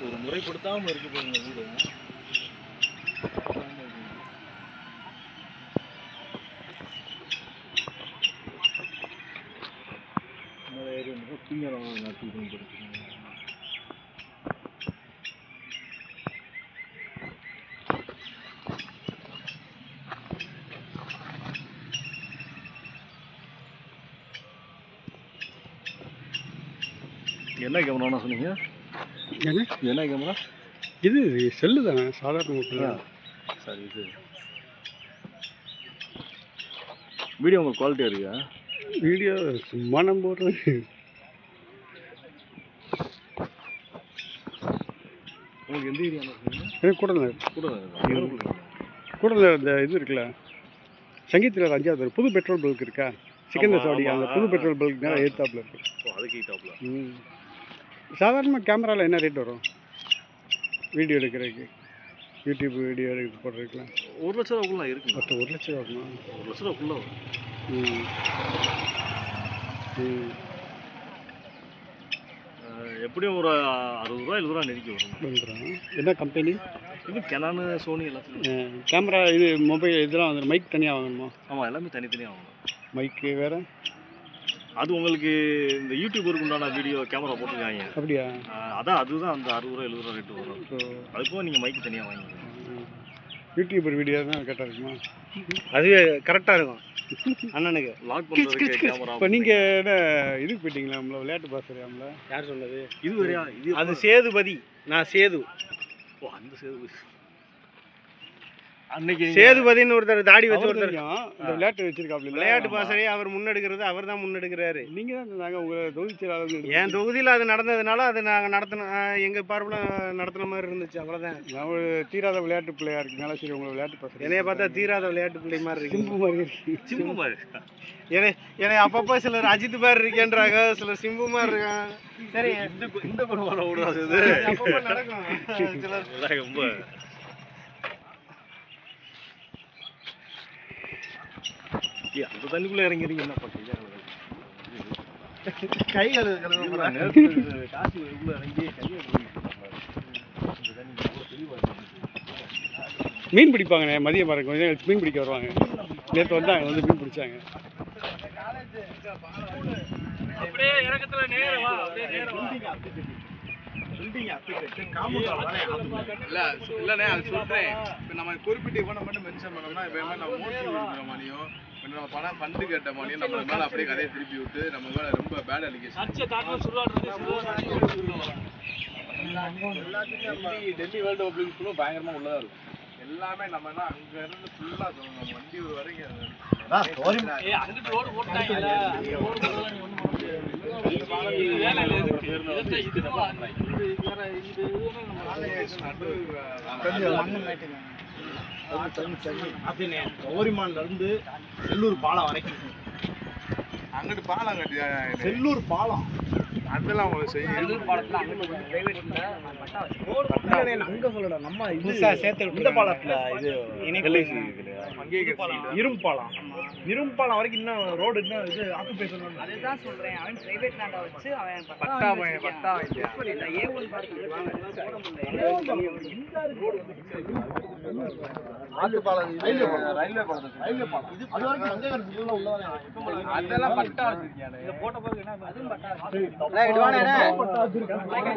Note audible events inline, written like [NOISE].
ஒரு கொடுத்தாம இருக்கு பாருங்க வீடு. மேலே ஏறி வந்து திங்கலாம் நட்டு என்ன கேமராண்ணா சொன்னீங்க? என்ன? என்ன கேமரா? இது செல்லு தானே சாதாரண மொபைல் சரி இது. வீடியோ உங்களுக்கு குவாலிட்டியாக இருக்கா? வீடியோ சும்மா நம்ம உங்களுக்கு எந்த ஏரியா எனக்கு கூட கூட கூட இந்த இது இருக்குல்ல சங்கீத்தில் அஞ்சாவது தெரு, புது பெட்ரோல் பல்க் இருக்கா? சிக்கந்தர் ஆமா, சாவடி அந்த புது. பெட்ரோல் பல்க் நேரம் ஏத்தாப்புல இருக்கு. அதுக்கு ஈட்டாப்ல ம். சாதாரணமாக கேமராவில் என்ன ரேட் வரும்? வீடியோ எடுக்கிறதுக்கு யூடியூப் வீடியோ எடுக்க போடுறதுக்குலாம் ஒரு லட்ச ரூபாக்குள்ள இருக்குங்க. மொத்தம் ஒரு லட்சம் வருமா ஒரு லட்ச ரூபாக்குள்ள வரும். ம். எப்படியும் ஒரு அறுபது ரூபா எழுபது ரூபா நெருக்கி வரும். என்ன கம்பெனி இது கெனானு சோனி எல்லாத்துலையும். கேமரா இது மொபைல் இதெல்லாம் வந்து மைக் தனியாக வாங்கணுமா? ஆமாம் எல்லாமே தனித்தனியாக வாங்கணும். மைக்கு வேறு? அது உங்களுக்கு இந்த யூடியூபருக்கு உண்டான வீடியோ கேமரா போட்டிருக்காங்க. அப்படியா? அதான் அதுதான் அந்த அறுபது ரூபா எழுபது ரூபா ரேட்டு வரும். இப்போ அதுக்கும் நீங்கள் மைக்கு தனியாக வாங்கிக்கணும் யூடியூபர் வீடியோ தான் கரெக்டாக இருக்குமா? அதுவே கரெக்டாக இருக்கும். அண்ணனுக்கு. லாக் பண்ணுறதுக்கு கேமரா இப்போ நீங்கள் என்ன இதுக்கு போயிட்டீங்களா நம்மள விளையாட்டு பாஸ் யார் சொன்னது? இது வேறையா இது அது சேதுபதி. நான் சேது. ஓ அந்த சேது அன்னைக்கு நீங்க- சேதுபதின்னு ஒருத்தர் தாடி வச்சு ஒருத்தர் இந்த விளையாட்டு வச்சிருக்காப்ல விளையாட்டு. பாசறையே அவர் முன்னெடுக்கிறது அவர் தான் முன்னெடுக்கிறாரு. நீங்கள் தான் சொன்னாங்க உங்கள் தொகுதி செயலாளர் என் தொகுதியில் அது நடந்ததுனால அது நாங்கள் நடத்தின எங்கள் பார்வையில் நடத்தின மாதிரி இருந்துச்சு அவ்வளோதான் நான் ஒரு தீராத விளையாட்டு பிள்ளையா இருக்கனால சரி உங்களை விளையாட்டு பாஸ் என்னைய பார்த்தா தீராத விளையாட்டு பிள்ளை மாதிரி இருக்கு. சிம்பு மாதிரி இருக்கு. சிம்பு மாதிரி என்னை என்னை அப்பப்போ சிலர் அஜித் மாதிரி இருக்கேன்றாங்க சிலர் சிம்பு மாதிரி இருக்காங்க. சரி இந்த இந்த அப்பப்போ நடக்கும். [LAUGHS] ரொம்ப அந்த தண்ணிக்குள்ள இறங்கிறீங்க என்ன பண்றீங்க கை காசி உள்ள இறங்கி. மீன் பிடிப்பாங்கண்ணே மதியம் பாருங்க. கொஞ்சம் நேரம் மீன் பிடிக்க வருவாங்க. நேற்று வந்தாங்க வந்து மீன் பிடிச்சாங்க. இல்ல இல்லண்ணே அது சொல்றேன். இப்போ நம்ம குறிப்பிட்ட இவனை மட்டும் மென்ஷன் பண்ணோம்னா இப்போ நம்ம மோட்டிவ் இருக்கிற மாதிரியும் இப்போ நம்ம பணம் ஃபண்டு கேட்ட மாதிரியும் நம்ம மேல அப்படியே கதையை திருப்பி விட்டு நம்ம மேல ரொம்ப bad allegation Delhi world public ஸ்கூலும் பயங்கரமா உள்ளதா இருக்கும். எல்லாமே நம்ம என்ன அங்க இருந்து ஃபுல்லா நம்ம வண்டி வரைக்கும் அப்படின்னே ஓரிமான்ல இருந்து செல்லூர் பாலம் வரைக்கும் அங்கிட்டு பாலம் கட்டி செல்லூர் பாலம் அதெல்லாம் உங்களுக்கு செய்யும் அங்க சொல்லல நம்ம புதுசா சேர்த்து இந்த பாலத்துல இது அங்கேயே கட்டி இரும்பு பாலம் இரும்பு பாலம் வரைக்கும் இன்னும் ரோடு இன்னும் இது ஆக்குபேஷன் அதுதான் சொல்றேன். அவன் பிரைவேட் லேண்ட வச்சு அவன் பட்டா பட்டா வாங்கிட்டியா? ஏ ஒன் அதெல்லாம் பட்டா வச்சிருக்கியா அதுவும் பட்டா பட்டா வச்சிருக்காங்க.